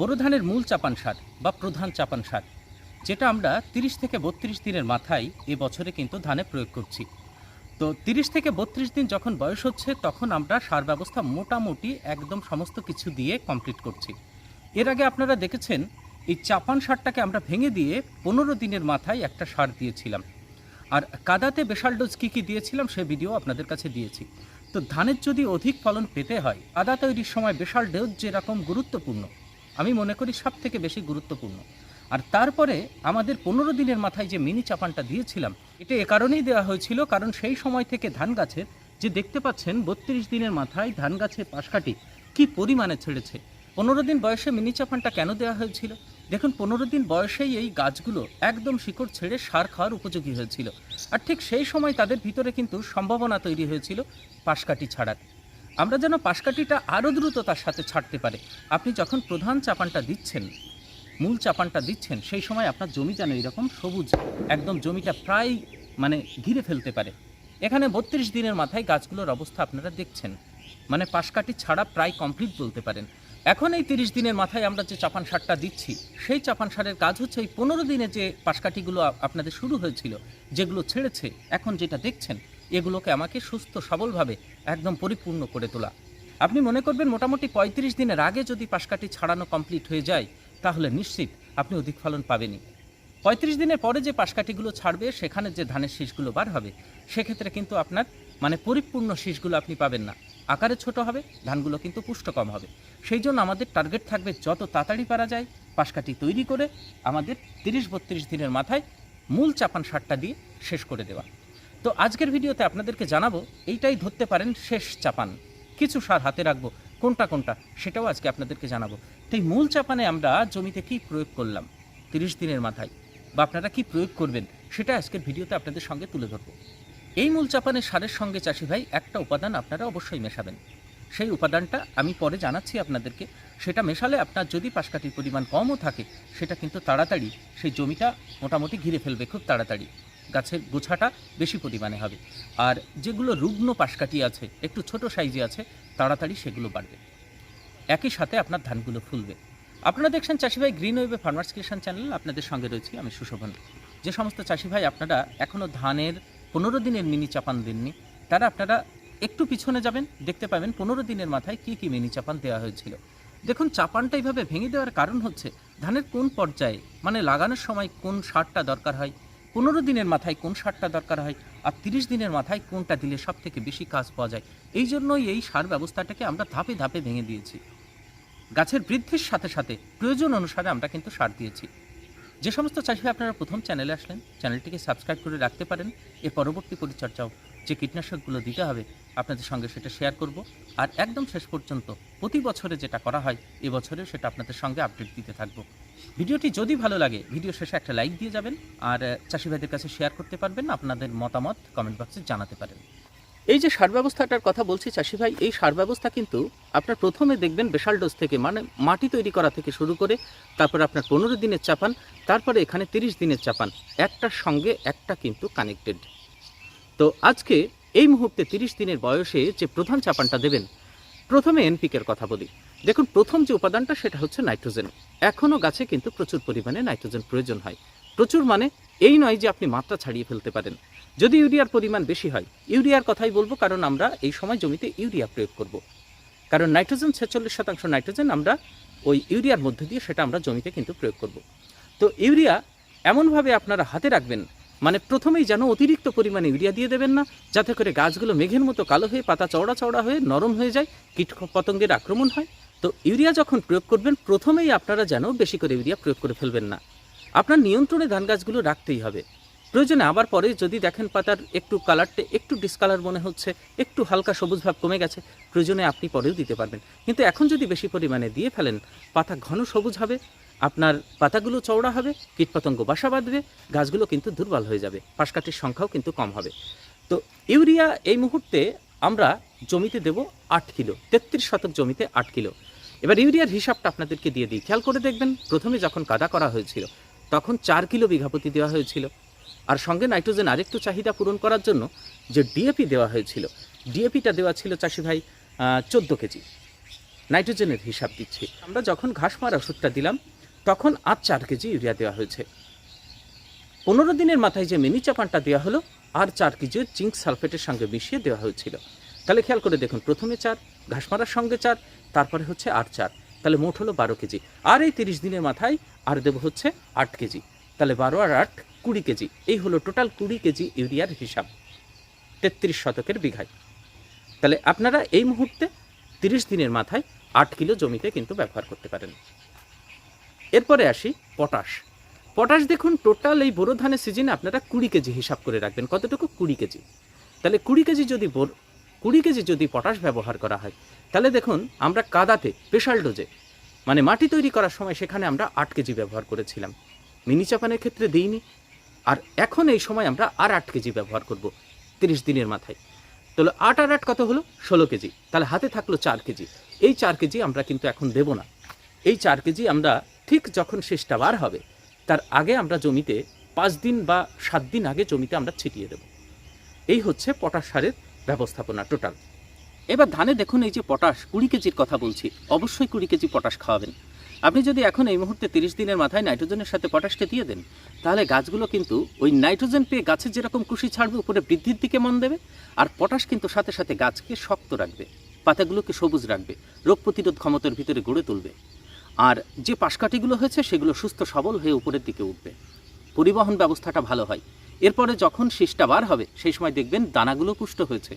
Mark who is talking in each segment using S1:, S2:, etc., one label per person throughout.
S1: বোরো ধানের মূল চাপান সার বা প্রধান চাপান সার যেটা আমরা তিরিশ থেকে বত্রিশ দিনের মাথায় এ বছরে কিন্তু ধানে প্রয়োগ করছি। তো তিরিশ থেকে বত্রিশ দিন যখন বয়স হচ্ছে, তখন আমরা সার ব্যবস্থা মোটামুটি একদম সমস্ত কিছু দিয়ে কমপ্লিট করছি। এর আগে আপনারা দেখেছেন, এই চাপান সারটাকে আমরা ভেঙে দিয়ে পনেরো দিনের মাথায় একটা সার দিয়েছিলাম। আর কাদাতে বেশাল ডোজ কী কী দিয়েছিলাম, সে ভিডিও আপনাদের কাছে দিয়েছি। তো ধানের যদি অধিক ফলন পেতে হয়, কাদা তৈরির সময় বেশাল ডোজ যেরকম গুরুত্বপূর্ণ আমি মনে করি সব থেকে বেশি গুরুত্বপূর্ণ। আর তারপরে আমাদের পনেরো দিনের মাথায় যে মিনি চাপানটা দিয়েছিলাম, এটা এ কারণেই দেওয়া হয়েছিল কারণ সেই সময় থেকে ধান গাছের যে দেখতে পাচ্ছেন বত্রিশ দিনের মাথায় ধান গাছের পাশকাঠি কি পরিমাণে ছেড়েছে। পনেরো দিন বয়সে মিনি চাপানটা কেন দেওয়া হয়েছিল? দেখুন, পনেরো দিন বয়সেই এই গাছগুলো একদম শিকড় ছেড়ে সার খাওয়ার উপযোগী হয়েছিল। আর ঠিক সেই সময় তাদের ভিতরে কিন্তু সম্ভাবনা তৈরি হয়েছিল পাশকাঠি ছাড়ার। আমরা যেন পাশকাঠিটা আরও দ্রুত তার সাথে ছাড়তে পারে। আপনি যখন প্রধান চাপানটা দিচ্ছেন, মূল চাপানটা দিচ্ছেন, সেই সময় আপনার জমি যেন এরকম সবুজ, একদম জমিটা প্রায় মানে ঘিরে ফেলতে পারে। এখানে বত্রিশ দিনের মাথায় গাছগুলোর অবস্থা আপনারা দেখছেন। মানে পাশকাঠি ছাড়া প্রায় কমপ্লিট বলতে পারেন। এখন এই তিরিশ দিনের মাথায় আমরা যে চাপান সারটা দিচ্ছি, সেই চাপান সারের কাজ হচ্ছে এই পনেরো দিনে যে পাশকাঠিগুলো আপনাদের শুরু হয়েছিল, যেগুলো ছেড়েছে, এখন যেটা দেখছেন এগুলোকে আমাকে সুস্থ, সবলভাবে একদম পরিপূর্ণ করে তোলা। আপনি মনে করবেন মোটামুটি পঁয়ত্রিশ দিনের আগে যদি পাশকাঠি ছাড়ানো কমপ্লিট হয়ে যায়, তাহলে নিশ্চিত আপনি অধিক ফলন পাবেনই। পঁয়ত্রিশ দিনের পরে যে পাশকাঠিগুলো ছাড়বে, সেখানে যে ধানের শীষগুলো বার হবে, সেক্ষেত্রে কিন্তু আপনার মানে পরিপূর্ণ শীষগুলো আপনি পাবেন না। আকারে ছোট হবে, ধানগুলো কিন্তু পুষ্ট কম হবে। সেই জন্য আমাদের টার্গেট থাকবে যত তাড়াতাড়ি পারা যায়, পাশকাঠি তৈরি করে আমাদের তিরিশ বত্রিশ দিনের মাথায় মূল চাপান সারটা দিয়ে শেষ করে দেওয়া। তো আজকের ভিডিওতে আপনাদেরকে জানাব, এইটাই ধরতে পারেন শেষ চাপান। কিছু সার হাতে রাখব, কোনটা কোনটা, সেটাও আজকে আপনাদেরকে জানাব। তো এই মূল চাপানে আমরা জমিতে কি প্রয়োগ করলাম, তিরিশ দিনের মাথায়, বা আপনারা কি প্রয়োগ করবেন, সেটা আজকের ভিডিওতে আপনাদের সঙ্গে তুলে ধরবো। এই মূল চাপানের সারের সঙ্গে চাষি ভাই একটা উপাদান আপনারা অবশ্যই মেশাবেন। সেই উপাদানটা আমি পরে জানাচ্ছি আপনাদেরকে, সেটা মেশালে আপনার যদি পাশকাঠির পরিমাণ কমও থাকে, সেটা কিন্তু তাড়াতাড়ি সেই জমিটা মোটামুটি ঘিরে ফেলবে খুব তাড়াতাড়ি। গাছের গোছাটা বেশি পরিমাণে হবে। আর যেগুলো রুগ্ন পাশকাঠি আছে, একটু ছোট সাইজে আছে, তাড়াতাড়ি সেগুলো বাড়বে। একই সাথে আপনার ধানগুলো ফুলবে। আপনারা দেখছেন চাষি ভাই গ্রিন ওয়েবে ফার্মার্স কিষান চ্যানেল, আপনাদের সঙ্গে রয়েছি আমি সুশোভন। যে সমস্ত চাষি ভাই আপনারা এখনও ধানের পনেরো দিনের মিনি চাপান দেননি, তারা আপনারা একটু পিছনে যাবেন, দেখতে পাবেন পনেরো দিনের মাথায় কি কি মিনি চাপান দেওয়া হয়েছিল। দেখুন, চাপানটা এইভাবে ভেঙে দেওয়ার কারণ হচ্ছে ধানের কোন পর্যায়ে মানে লাগানোর সময় কোন সারটা দরকার হয় পনেরো দিনের মাথায় কোন সারটা দরকার হয় আর তিরিশ দিনের মাথায় কোনটা দিলে সব থেকে বেশি কাজ পাওয়া যায়? এই জন্যই এই সার ব্যবস্থাটাকে আমরা ধাপে ধাপে ভেঙে দিয়েছি। গাছের বৃদ্ধির সাথে সাথে প্রয়োজন অনুসারে আমরা কিন্তু সার দিয়েছি। যে সমস্ত চাষি আপনারা প্রথম চ্যানেলে আসলেন, চ্যানেলটিকে সাবস্ক্রাইব করে রাখতে পারেন। এর পরবর্তী পরিচর্যাও যে কীটনাশকগুলো দিতে হবে, আপনাদের সঙ্গে সেটা শেয়ার করব। আর একদম শেষ পর্যন্ত প্রতি বছরে যেটা করা হয় এবছরে সেটা আপনাদের সঙ্গে আপডেট দিতে থাকব। ভিডিওটি যদি ভালো লাগে ভিডিও শেষে একটা লাইক দিয়ে যাবেন। আর আহ, চাষি ভাইদের কাছে শেয়ার করতে পারবেন আপনাদের মতামত কমেন্ট বক্সে জানাতে পারেন। এই যে সার ব্যবস্থাটার কথা বলছি চাষি ভাই এই সার ব্যবস্থা কিন্তু আপনার প্রথমে দেখবেন বেশাল ডোজ থেকে মানে মাটি তৈরি করা থেকে শুরু করে তারপরে আপনার পনেরো দিনের চাপান তারপরে এখানে তিরিশ দিনের চাপান একটার সঙ্গে একটা কিন্তু কানেক্টেড তো আজকে এই মুহূর্তে তিরিশ দিনের বয়সে যে প্রধান চাপানটা দেবেন প্রথমে এনপিকের কথা বলি। দেখুন, প্রথম যে উপাদানটা সেটা হচ্ছে নাইট্রোজেন। এখনও গাছে কিন্তু প্রচুর পরিমাণে নাইট্রোজেন প্রয়োজন হয়। প্রচুর মানে এই নয় যে আপনি মাত্রা ছাড়িয়ে ফেলতে পারেন। যদি ইউরিয়ার পরিমাণ বেশি হয়, ইউরিয়ার কথাই বলব, কারণ আমরা এই সময় জমিতে ইউরিয়া প্রয়োগ করব। কারণ নাইট্রোজেন ছেচল্লিশ শতাংশ নাইট্রোজেন আমরা ওই ইউরিয়ার মধ্যে দিয়ে সেটা আমরা জমিতে কিন্তু প্রয়োগ করব। তো ইউরিয়া এমনভাবে আপনারা হাতে রাখবেন মানে প্রথমেই যেন অতিরিক্ত পরিমাণে ইউরিয়া দিয়ে দেবেন না, যাতে করে গাছগুলো মেঘের মতো কালো হয়ে পাতা চওড়া চওড়া হয়ে নরম হয়ে যায় কীট পতঙ্গের আক্রমণ হয়। তো ইউরিয়া যখন প্রয়োগ করবেন, প্রথমেই আপনারা যেন বেশি করে ইউরিয়া প্রয়োগ করে ফেলবেন না। আপনার নিয়ন্ত্রণে ধান গাছগুলো রাখতেই হবে। প্রয়োজনে আবার পরে যদি দেখেন পাতার একটু কালারটা একটু ডিসকালার মনে হচ্ছে, একটু হালকা সবুজ ভাব কমে গেছে, প্রয়োজনে আপনি পরেও দিতে পারবেন। কিন্তু এখন যদি বেশি পরিমাণে দিয়ে ফেলেন, পাতা ঘন সবুজ হবে, আপনার পাতাগুলো চওড়া হবে, কীটপতঙ্গ বাসা বাঁধবে, গাছগুলো কিন্তু দুর্বল হয়ে যাবে পাশকাঠির সংখ্যাও কিন্তু কম হবে। তো ইউরিয়া এই মুহূর্তে আমরা জমিতে দেব আট কিলো, তেত্রিশ শতক জমিতে আট কিলো। এবার ইউরিয়ার হিসাবটা আপনাদেরকে দিয়ে দিই। খেয়াল করে দেখবেন, প্রথমে যখন কাদা করা হয়েছিল, তখন চার কিলো বিঘাপতি দেওয়া হয়েছিল। আর সঙ্গে নাইট্রোজেন আরেকটু চাহিদা পূরণ করার জন্য যে ডিএপি দেওয়া হয়েছিল ডিএপিটা দেওয়া ছিল চাষি ভাই চোদ্দ কেজি। নাইট্রোজেনের হিসাব দিচ্ছি। আমরা যখন ঘাস মারা ওষুধটা দিলাম, তখন আর চার কেজি ইউরিয়া দেওয়া হয়েছে। পনেরো দিনের মাথায় যে মিনি চাপানটা দেওয়া হলো, আর চার কেজি জিঙ্ক সালফেটের সঙ্গে মিশিয়ে দেওয়া হয়েছিল। তাহলে খেয়াল করে দেখুন, প্রথমে চার ঘাস মারার সঙ্গে চার, তারপরে হচ্ছে আর চার। তাহলে মোট হলো বারো কেজি। আর এই তিরিশ দিনের মাথায় আর দেবো হচ্ছে আট কেজি। তাহলে বারো আর আট, কুড়ি কেজি। এই হলো টোটাল কুড়ি কেজি ইউরিয়ার হিসাব। তেত্রিশ শতকের বিঘায়। তাহলে আপনারা এই মুহূর্তে তিরিশ দিনের মাথায় আট কিলো জমিতে কিন্তু ব্যবহার করতে পারেন। এরপরে আসি পটাশ। পটাশ দেখুন, টোটাল এই বোরো ধানের সিজনে আপনারা কুড়ি কেজি হিসাব করে রাখবেন। কতটুকু? কুড়ি কেজি। তাহলে কুড়ি কেজি যদি কুড়ি কেজি যদি পটাশ ব্যবহার করা হয়, তাহলে দেখুন আমরা কাদাতে, স্পেশাল ডোজে মানে মাটি তৈরি করার সময় সেখানে আমরা আট কেজি ব্যবহার করেছিলাম। মিনি চাপানের ক্ষেত্রে দিইনি। আর এখন এই সময় আমরা আর আট কেজি ব্যবহার করব, তিরিশ দিনের মাথায়। তাহলে আট আর আট কত হলো? ষোলো কেজি। তাহলে হাতে থাকল চার কেজি। এই চার কেজি আমরা কিন্তু এখন দেব না। এই চার কেজি আমরা ঠিক যখন শেষটা বার হবে, তার আগে আমরা জমিতে পাঁচ দিন বা সাত দিন আগে জমিতে আমরা ছিটিয়ে দেব। এই হচ্ছে পটাশ সারের ব্যবস্থাপনা টোটাল। এবার ধানে দেখুন এই যে পটাশ, কুড়ি কেজির কথা বলছি। অবশ্যই কুড়ি কেজি পটাশ খাওয়াবেন। আপনি যদি এখন এই মুহূর্তে তিরিশ দিনের মাথায় নাইট্রোজেনের সাথে পটাশকে দিয়ে দেন, তাহলে গাছগুলো কিন্তু ওই নাইট্রোজেন পেয়ে গাছের যেরকম কুশি ছাড়বে, উপরে বৃদ্ধির দিকে মন দেবে, আর পটাশ কিন্তু সাথে সাথে গাছকে শক্ত রাখবে, পাতাগুলোকে সবুজ রাখবে, রোগ প্রতিরোধ ক্ষমতার ভিতরে গড়ে তুলবে। আর যে পাশকাঠিগুলো হয়েছে, সেগুলো সুস্থ সবল হয়ে উপরের দিকে উঠবে। পরিবহন ব্যবস্থাটা ভালো হয়। এরপরে যখন শীষটা বার হবে, সেই সময় দেখবেন দানাগুলো পুষ্ট হয়েছে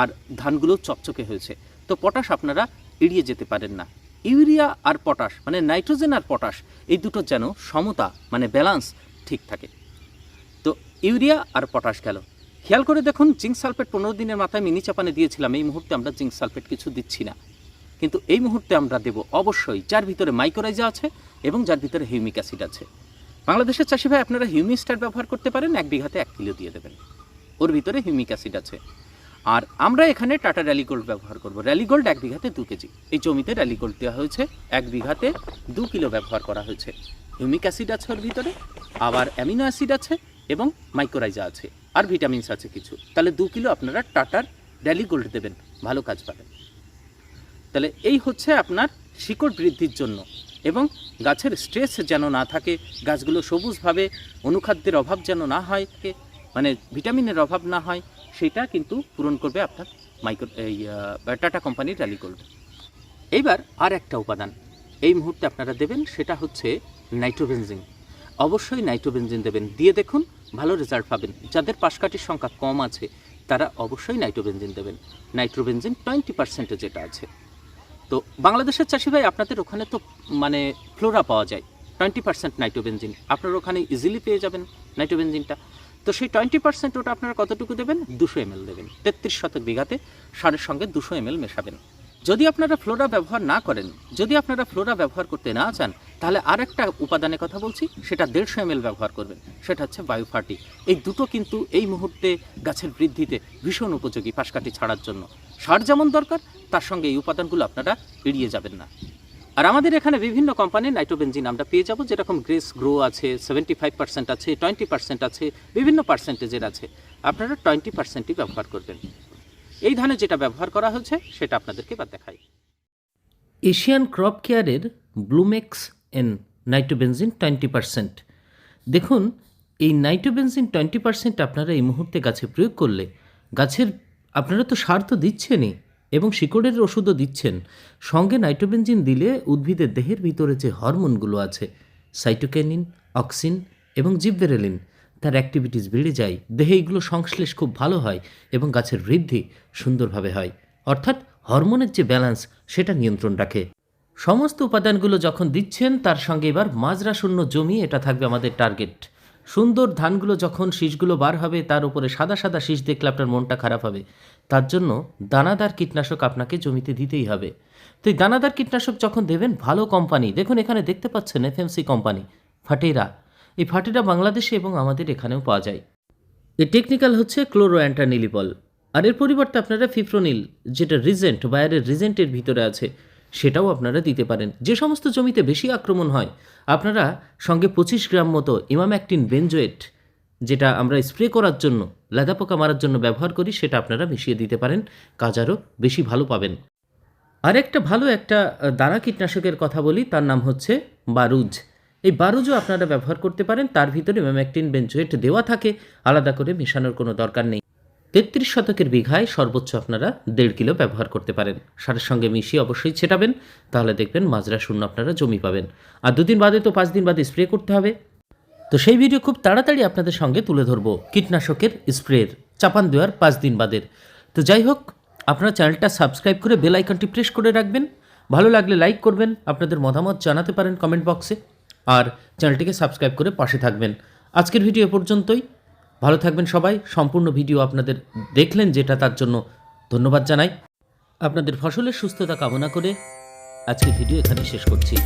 S1: আর ধানগুলো চকচকে হয়েছে। তো পটাশ আপনারা এড়িয়ে যেতে পারেন না। ইউরিয়া আর পটাশ মানে নাইট্রোজেন আর পটাশ, এই দুটো যেন সমতা মানে ব্যালান্স ঠিক থাকে। তো ইউরিয়া আর পটাশ গেল। খেয়াল করে দেখুন, জিঙ্ক সালফেট পনেরো দিনের মাথায় মিনি চাপানে দিয়েছিলাম, এই মুহূর্তে আমরা জিঙ্ক সালফেট কিছু দিচ্ছি না। কিন্তু এই মুহূর্তে আমরা দেব অবশ্যই, যার ভিতরে মাইক্রোরাইজা আছে এবং যার ভিতরে হিউমিক অ্যাসিড আছে। বাংলাদেশের চাষি ভাই, আপনারা হিউমিস্টার ব্যবহার করতে পারেন, এক বিঘাতে এক কিলো দিয়ে দেবেন। ওর ভিতরে হিউমিক অ্যাসিড আছে। আর আমরা এখানে টাটা র্যালি গোল্ড ব্যবহার করব। র্যালি গোল্ড এক বিঘাতে দু কেজি। এই জমিতে র্যালি গোল্ড দেওয়া হয়েছে, এক বিঘাতে দু কিলো ব্যবহার করা হয়েছে। হিউমিক অ্যাসিড আছে ওর ভিতরে, আবার অ্যামিনো অ্যাসিড আছে এবং মাইক্রোরাইজা আছে, আর ভিটামিনস আছে কিছু। তাহলে দু কিলো আপনারা টাটার র্যালি গোল্ড দেবেন, ভালো কাজ পাবেন। তাহলে এই হচ্ছে আপনার শিকড় বৃদ্ধির জন্য। এবং গাছের স্ট্রেস যেন না থাকে, গাছগুলো সবুজভাবে, অনুখাদ্যের অভাব যেন না হয় মানে ভিটামিনের অভাব না হয়, সেটা কিন্তু পূরণ করবে আপনার মাইক্রো এই টাটা কোম্পানির র্যালি গোল্ড এইবার আর একটা উপাদান, এই মুহূর্তে আপনারা দেবেন, সেটা হচ্ছে নাইট্রোবেনজিন অবশ্যই নাইট্রোবেনজিন দেবেন। দিয়ে দেখুন, ভালো রেজাল্ট পাবেন। যাদের পাশকাঠির সংখ্যা কম আছে, তারা অবশ্যই নাইট্রোবেনজিন দেবেন। নাইট্রোবেনজিন টোয়েন্টি পার্সেন্টে যেটা আছে। তো বাংলাদেশের চাষি ভাই, আপনাদের ওখানে তো মানে ফ্লোরা পাওয়া যায়। Twenty percent nitrobenzene. আপনার ওখানে ইজিলি পেয়ে যাবেন নাইট্রোবেনজিনটা। তো সেই টোয়েন্টি পার্সেন্ট ওটা আপনারা কতটুকু দেবেন? দুশো এমএল দেবেন। তেত্রিশ শতক বিঘাতে সারের সঙ্গে দুশো এমএল মেশাবেন। যদি আপনারা ফ্লোরা ব্যবহার না করেন, যদি আপনারা ফ্লোরা ব্যবহার করতে না চান, তাহলে আর একটা উপাদানের কথা বলছি, সেটা দেড়শো এমএল ব্যবহার করবেন। সেটা হচ্ছে বায়োফার্টি। এই দুটো কিন্তু এই মুহূর্তে গাছের বৃদ্ধিতে ভীষণ উপযোগী পাশকাঠি ছাড়ার জন্য। সার যেমন দরকার, তার সঙ্গে এই উপাদানগুলো আপনারা এড়িয়ে যাবেন না। আর আমাদের এখানে বিভিন্ন কোম্পানির নাইট্রোবেনজিন আমরা পেয়ে যাব, যেরকম গ্রেস গ্রো আছে সেভেন্টি ফাইভ পার্সেন্ট আছে টোয়েন্টি পার্সেন্ট আছে, বিভিন্ন পার্সেন্টেজের আছে। আপনারা টোয়েন্টি পার্সেন্টই ব্যবহার করবেন। এই ধানে যেটা ব্যবহার করা হয়েছে, সেটা আপনাদেরকে এবার দেখাই।
S2: এশিয়ান ক্রপ কেয়ারের ব্লুমেক্স এন নাইট্রোবেনজিন টোয়েন্টি পার্সেন্ট দেখুন, এই নাইট্রোবেনজিন টোয়েন্টি পার্সেন্ট আপনারা এই মুহূর্তে গাছে প্রয়োগ করলে গাছের আপনারা তো সার তো দিচ্ছেনই এবং শিকড়ের ওষুধও দিচ্ছেন। সঙ্গে নাইট্রোবেনজিন দিলে উদ্ভিদের দেহের ভিতরে যে হরমোনগুলো আছে, সাইটোকেনিন, অক্সিন এবং জিববেরেলিন তার অ্যাক্টিভিটিস বেড়ে যায়। দেহে এগুলো সংশ্লেষ খুব ভালো হয় এবং গাছের বৃদ্ধি সুন্দরভাবে হয়। অর্থাৎ হরমোনের যে ব্যালেন্স সেটা নিয়ন্ত্রণ রাখে। সমস্ত উপাদানগুলো যখন দিচ্ছেন, তার সঙ্গে এবার মাজরা শূন্য জমি, এটা থাকবে আমাদের টার্গেট সুন্দর ধানগুলো যখন শীষগুলো বার হবে, তার উপরে সাদা সাদা শীষ দেখলে আপনার মনটা খারাপ হবে। তার জন্য দানাদার কীটনাশক আপনাকে জমিতে দিতেই হবে। তো এই দানাদার কীটনাশক যখন দেবেন, ভালো কোম্পানি, দেখুন এখানে দেখতে পাচ্ছেন এফএমসি কোম্পানি, ফাটেরা। এই ফাটেরা বাংলাদেশে এবং আমাদের এখানেও পাওয়া যায়। এই টেকনিক্যাল হচ্ছে ক্লোরো অ্যান্টানিলিপল আর এর পরিবর্তে আপনারা ফিফ্রোনিল যেটা রিজেন্ট বায়ারের রিজেন্টের ভিতরে আছে সেটাও আপনারা দিতে পারেন। যে সমস্ত জমিতে বেশি আক্রমণ হয়, আপনারা সঙ্গে পঁচিশ গ্রাম মতো ইমাম্যাকটিন বেনজোয়েট, যেটা আমরা স্প্রে করার জন্য লেদা পোকা মারার জন্য ব্যবহার করি, সেটা আপনারা মিশিয়ে দিতে পারেন। কাজ আরও বেশি ভালো পাবেন। আরেকটা ভালো একটা দানা কীটনাশকের কথা বলি, তার নাম হচ্ছে বারুজ। এই বারুজও আপনারা ব্যবহার করতে পারেন, তার ভিতরে ম্যামেকটিন বেঞ্জোয়েট দেওয়া থাকে, আলাদা করে মেশানোর কোনো দরকার নেই। তেত্রিশ শতকের বিঘায় সর্বোচ্চ আপনারা দেড় কিলো ব্যবহার করতে পারেন। সারের সঙ্গে মিশিয়ে অবশ্যই ছেটাবেন, তাহলে দেখবেন মাজরা শূন্য আপনারা জমি পাবেন। আর দুদিন বাদে তো পাঁচ দিন বাদে স্প্রে করতে হবে। তো সেই ভিডিও খুব তাড়াতাড়ি আপনাদের সঙ্গে তুলে ধরবো কীটনাশকের স্প্রের, চাপান দেওয়ার পাঁচ দিন বাদের তো যাই হোক, আপনারা চ্যানেলটা সাবস্ক্রাইব করে বেল আইকনটি প্রেস করে রাখবেন। ভালো লাগলে লাইক করবেন, আপনাদের মতামত জানাতে পারেন কমেন্ট বক্সে। আর চ্যানেলটিকে সাবস্ক্রাইব করে পাশে থাকবেন। আজকের ভিডিও পর্যন্তই। ভালো থাকবেন সবাই। সম্পূর্ণ ভিডিও আপনাদের দেখলেন, যেটা তার জন্য ধন্যবাদ জানাই। আপনাদের ফসলের সুস্থতা কামনা করে আজকে ভিডিও এখানে শেষ করছি।